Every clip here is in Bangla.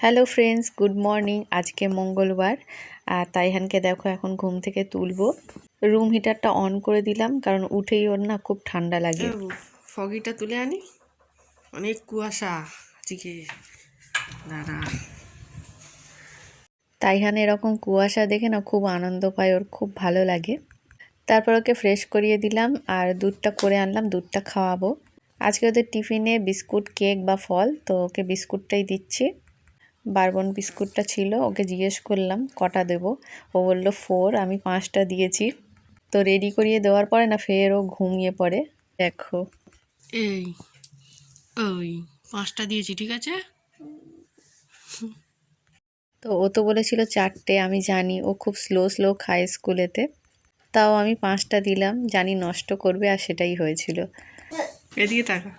Hello friends good morning. আজকে মঙ্গলবার। আর তাইহানকে দেখো এখন ঘুম থেকে তুলবো। রুম হিটারটা অন করে দিলাম কারণ উঠেই ওর না খুব ঠান্ডা লাগে। ফগিটা তুলে আনি। অনেক কুয়াশা। আজকে দাঁড়া। তাইহান এরকম কুয়াশা দেখে না খুব আনন্দ পায় ওর খুব ভালো লাগে। তারপর ওকে ফ্রেশ করিয়ে দিলাম আর দুধটা করে আনলাম দুধটা খাওয়াবো। আজকে ওদের টিফিনে বিস্কুট কেক বা ফল তো ওকে বিস্কুটটাই দিচ্ছি। বারবন বিস্কুটটা ছিল ওকে জিজ্ঞেস করলাম কটা দেব? ও বলল ফোর আমি পাঁচটা দিয়েছি। তো রেডি করিয়ে দেওয়ার পরে না ফের ও ঘুমিয়ে পড়ে। দেখো। এই ওই পাঁচটা দিয়েছি ঠিক আছে? তো ও তো বলেছিল চারটে আমি জানি ও খুব স্লো স্লো খায় স্কুলেতে। তাও আমি পাঁচটা দিলাম জানি নষ্ট করবে আর সেটাই হয়েছিল। এদিকে টাকা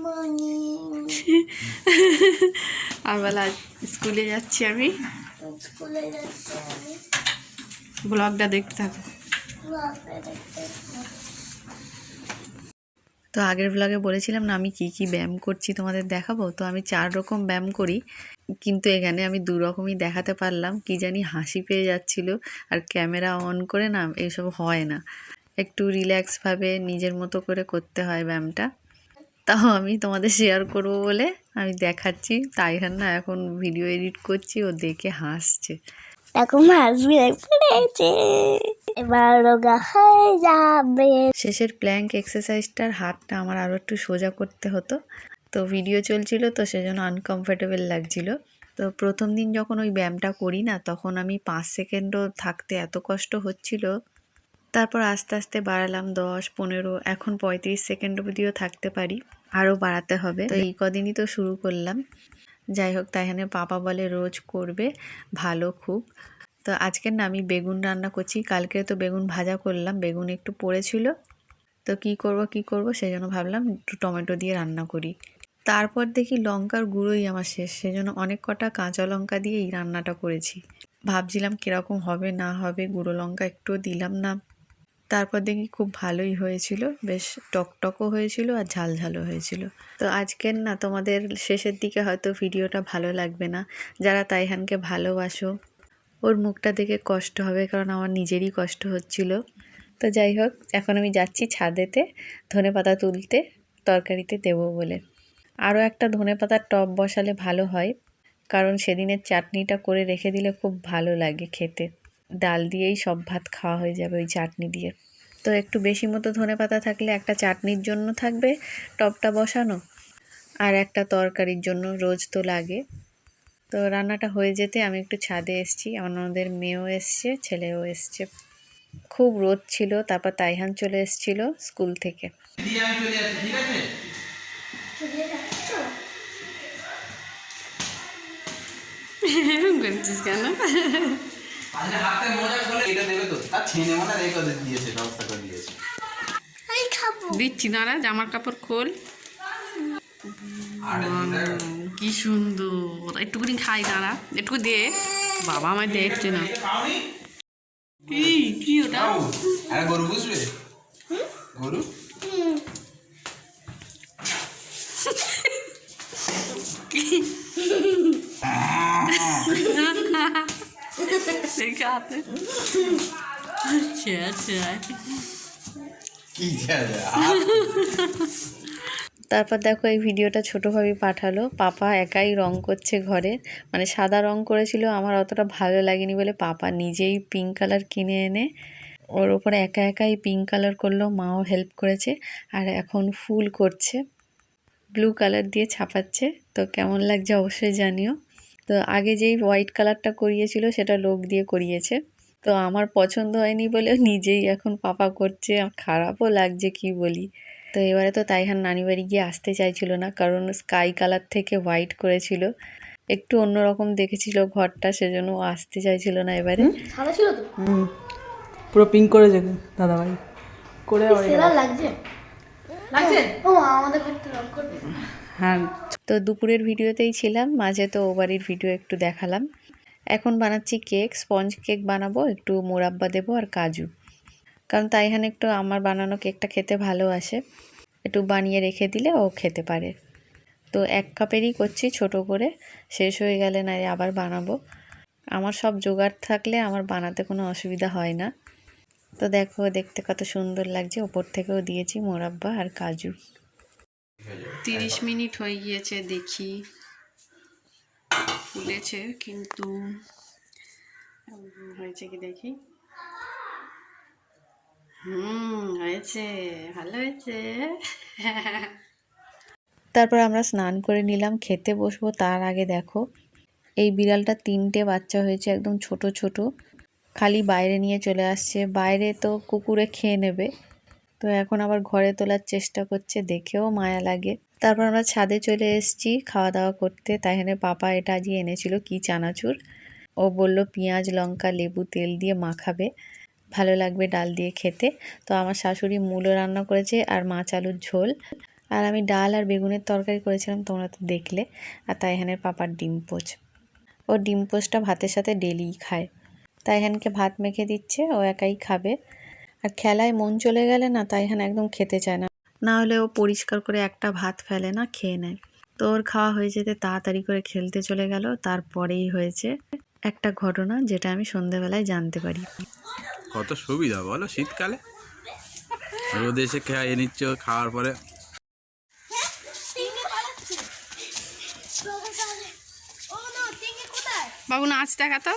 আর বেলা স্কুলে যাচ্ছি আমি। স্কুলে যাচ্ছি ব্লগটা দেখতে থাকো। তো আগের ব্লগে বলেছিলাম না আমি কি কি ব্যায়াম করছি তোমাদের দেখাবো? তো আমি চার রকম ব্যায়াম করি কিন্তু এখানে আমি দু রকমই দেখাতে পারলাম। কি জানি হাসি পেয়ে যাচ্ছিল আর ক্যামেরা অন করে না এইসব হয় না। একটু রিল্যাক্সভাবে নিজের মতো করে করতে হয় ব্যায়ামটা। তাও আমি তোমাদের শেয়ার করব বলে আমি দেখাচ্ছি। তাই না এখন ভিডিও এডিট করছি ও দেখে হাসছে। মাছ এবার রোগা হয়ে যাবে। শেষের প্ল্যাঙ্ক এক্সারসাইজটার হাতটা আমার আরও একটু সোজা করতে হতো। তো ভিডিও চলছিল তো সেজন্য আনকমফোর্টেবল লাগছিল। তো প্রথম দিন যখন ওই ব্যায়ামটা করি না তখন আমি পাঁচ সেকেন্ডও থাকতে এত কষ্ট হচ্ছিল। তারপর আস্তে আস্তে বাড়ালাম দশ, পনেরো, এখন পঁয়ত্রিশ সেকেন্ড অবধিও থাকতে পারি, আরও বাড়াতে হবে। তো এই কদিনই তো শুরু করলাম। যাই হোক তাই এখানে পাপা বলে রোজ করবে, ভালো খুব। তো আজকের না আমি বেগুন রান্না করছি, কালকে তো বেগুন ভাজা করলাম, বেগুন একটু পড়েছিল। তো কি করব কি করব সেই জন্য ভাবলাম একটু টমেটো দিয়ে রান্না করি। তারপর দেখি লঙ্কার গুঁড়োই আমার শেষ, সেজন্য অনেক কটা কাঁচা লঙ্কা দিয়ে এই রান্নাটা করেছি। ভাবছিলাম কীরকম হবে, না হবে, গুঁড়ো লঙ্কা একটুও দিলাম না। তারপর দেখি খুব ভালোই হয়েছিল। বেশ টকটকও হয়েছিল আর ঝাল ঝালও হয়েছিল। তো আজকের না তোমাদের শেষের দিকে হয়তো ভিডিওটা ভালো লাগবে না। যারা তাইহানকে ভালোবাসো, ওর মুখটা দেখে কষ্ট হবে কারণ আমার নিজেরই কষ্ট হচ্ছিল। তো যাই হোক, এখন আমি যাচ্ছি ছাদেতে ধনে পাতা তুলতে, তরকারিতে দেবো বলে। আরও একটা ধনে পাতার টব বসালে ভালো হয়, কারণ সেদিনের চাটনিটা করে রেখে দিলে খুব ভালো লাগে খেতে। ডাল দিয়েই সব ভাত খাওয়া হয়ে যাবে ওই চাটনি দিয়ে। তো একটু বেশি মতো ধনে পাতা থাকলে একটা চাটনির জন্য থাকবে টবটা বসানো আর একটা তরকারির জন্য রোজ তো লাগে। তো রান্নাটা হয়ে যেতে আমি একটু ছাদে এসেছি আমাদের মেয়েও এসছে, ছেলেও এসছে। খুব রোদ ছিল, তারপর তাইহান চলে এসেছিল স্কুল থেকে। কেন? আজকে হাতে মোজা খুলে এটা দেবে তো। আর ছেনে মনে রেখে ওদের দিয়েছে ব্যবস্থা করে দিয়েছে। আমি খাব। দিচ্ছি দাঁড়া জামার কাপড় খোল। আর কি সুন্দর। একটুকুনি খাই দাঁড়া একটু দে। বাবা আমায় দেখছে না। কি কি ওটা? আরে গরু বুঝবে গরু? আচ্ছা আচ্ছা কি তারপর দেখো এই ভিডিওটা ছোটোভাবে পাঠালো। পাপা একাই রং করছে ঘরে। মানে সাদা রং করেছিল আমার অতটা ভালো লাগেনি বলে পাপা নিজেই পিঙ্ক কালার কিনে এনে ওর ওপরে একা একাই পিঙ্ক কালার করল মাও হেল্প করেছে আর এখন ফুল করছে। ব্লু কালার দিয়ে ছাপাচ্ছে। তো কেমন লাগছে অবশ্যই জানিও। তো আগে যেই হোয়াইট কালারটা করিয়েছিল সেটা লোক দিয়ে করিয়েছে। তো আমার পছন্দ হয়নি বলে নিজেই এখন পাপা করছে আর খারাপও লাগছে কি বলি। তো এবারে তো তাইহান নানি বাড়ি গিয়ে আসতে চাইছিল না কারণ স্কাই কালার থেকে হোয়াইট করেছিল। একটু অন্যরকম দেখেছিল ঘরটা সেজন্য আসতে চাইছিল না এবারে। সাদা পুরো পিঙ্ক করে যাবে দাদা ভাই করে লাগছে? লাগছে? ও আমাদের ঘরটা রং করবে। হ্যাঁ তো দুপুরের ভিডিওতেই ছিলাম, মাঝে তো ও বাড়ির ভিডিও একটু দেখালাম। এখন বানাচ্ছি কেক, স্পঞ্জ কেক বানাবো, একটু মোরাব্বা দেবো আর কাজু। কারণ তাইহান একটু আমার বানানো কেকটা খেতে ভালোবাসে একটু বানিয়ে রেখে দিলে ও খেতে পারে। তো এক কাপেরই করছি ছোট করে, শেষ হয়ে গেলে না আবার বানাবো। আমার সব জোগাড় থাকলে আমার বানাতে কোনো অসুবিধা হয় না। তো দেখো, দেখতে কত সুন্দর লাগছে। ওপর থেকেও দিয়েছি মোরাব্বা আর কাজু। তিরিশ মিনিট হয়ে গিয়েছে দেখি। ফুলেছে কিন্তু হয়েছে কি দেখি? হুম হয়েছে ভালো হয়েছে। তারপর আমরা স্নান করে নিলাম খেতে বসবো তার আগে দেখো। এই বিড়ালটা তিনটে বাচ্চা হয়েছে একদম ছোট ছোট। খালি বাইরে নিয়ে চলে আসছে বাইরে তো কুকুরে খেয়ে নেবে। তো এখন আবার ঘরে তোলার চেষ্টা করছে, দেখেও মায়া লাগে। তারপর আমরা ছাদে চলে এসেছি খাওয়া দাওয়া করতে। তাই এখানে পাপা এটা আজকে এনেছিল, কি চানাচুর? ও বলল, পেঁয়াজ, লঙ্কা, লেবু, তেল দিয়ে মাখাবে। ভালো লাগবে ডাল দিয়ে খেতে। তো আমার শাশুড়ি মূলো রান্না করেছে আর মাছ আলুর ঝোল। আর আমি ডাল আর বেগুনের তরকারি করেছিলাম, তোমরা তো দেখলে। আর তাই এখানে পাপার ডিম পোচ। ও ডিম পোচটা ভাতের সাথে ডেলিই খায়। তাই এখানকে ভাত মেখে দিচ্ছে, ও একাই খাবে। আর খেলায় মন চলে গেলে না তাই এখানে একদম খেতে চায় না। না হলে ও পরিষ্কার করে একটা ভাত ফেলে না খেয়ে নেয়। তো ওর খাওয়া হয়ে যেতে তাড়াতাড়ি করে খেলতে চলে গেল তারপরেই হয়েছে একটা ঘটনা যেটা আমি সন্ধেবেলায় জানতে পারি। কত সুবিধা বলো শীতকালে? রোদে এসে খেয়ে নিচ্ছ খাওয়ার পরে। বাবু নাচ দেখা তো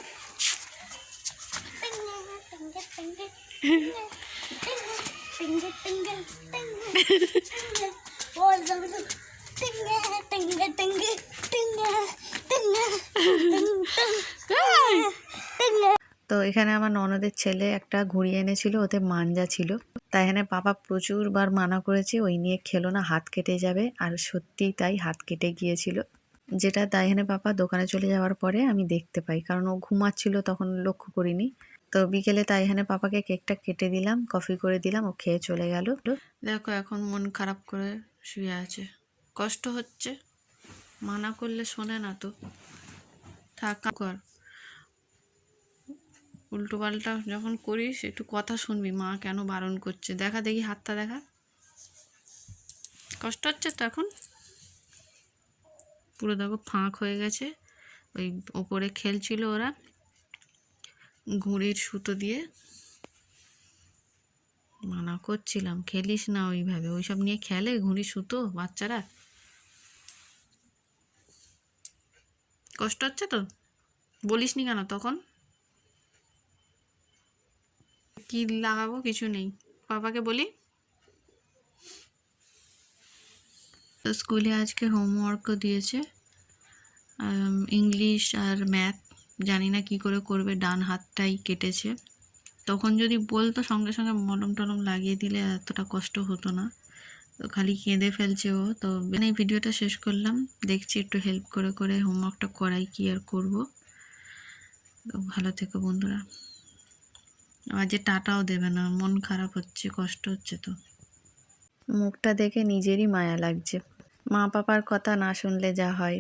তো এখানে আমার ননদের ছেলে একটা ঘুড়ি এনেছিল, ওতে মাঞ্জা ছিল। তাই এখানে পাপা প্রচুরবার মানা করেছে, ওই নিয়ে খেলো না, হাত কেটে যাবে। আর সত্যিই তাই হাত কেটে গিয়েছিল। যেটা তাই এখানে পাপা দোকানে চলে যাওয়ার পরে আমি দেখতে পাই, কারণ ও ঘুমাচ্ছিল তখন লক্ষ্য করিনি। তো বিকেলে তাই এখানে পাপাকে কেকটা কেটে দিলাম, কফি করে দিলাম, ও খেয়ে চলে গেল। দেখো, এখন মন খারাপ করে শুয়ে আছে। কষ্ট হচ্ছে। মানা করলে শোনে না তো। থাক কর। উল্টো পাল্টা যখন করিস, একটু কথা শুনবি। মা কেন বারণ করছে? দেখা দেখি, হাতটা দেখা। কষ্ট হচ্ছে তো এখন। পুরো দেখো ফাঁক হয়ে গেছে। ওই ওপরে খেলছিল ওরা। ঘুড়ির সুতো দিয়ে মানা করছিলাম। খেলিস না ওইভাবে। ওইসব নিয়ে খেলে ঘুড়ি সুতো বাচ্চারা? কষ্ট হচ্ছে তো? বলিসনি কেন তখন? কি লাগাবো কিছু নেই। বাবাকে বলি? তো স্কুলে আজকে হোমওয়ার্কও দিয়েছে ইংলিশ আর ম্যাথ জানি না কি করে করবে, ডান হাতটাই কেটেছে। তখন যদি বলতো সঙ্গে সঙ্গে মলম টলম লাগিয়ে দিলে এতটা কষ্ট হতো না। তো খালি কেঁদে ফেলছে ও। তো এই ভিডিওটা শেষ করলাম। দেখছি একটু হেল্প করে করে হোমওয়ার্কটা করাই কি আর করব। তো ভালো থেকো বন্ধুরা। আজ যে টাটাও দেবে না, মন খারাপ হচ্ছে, কষ্ট হচ্ছে তো। মুখটা দেখে নিজেরই মায়া লাগছে। মা পাপার কথা না শুনলে যা হয়।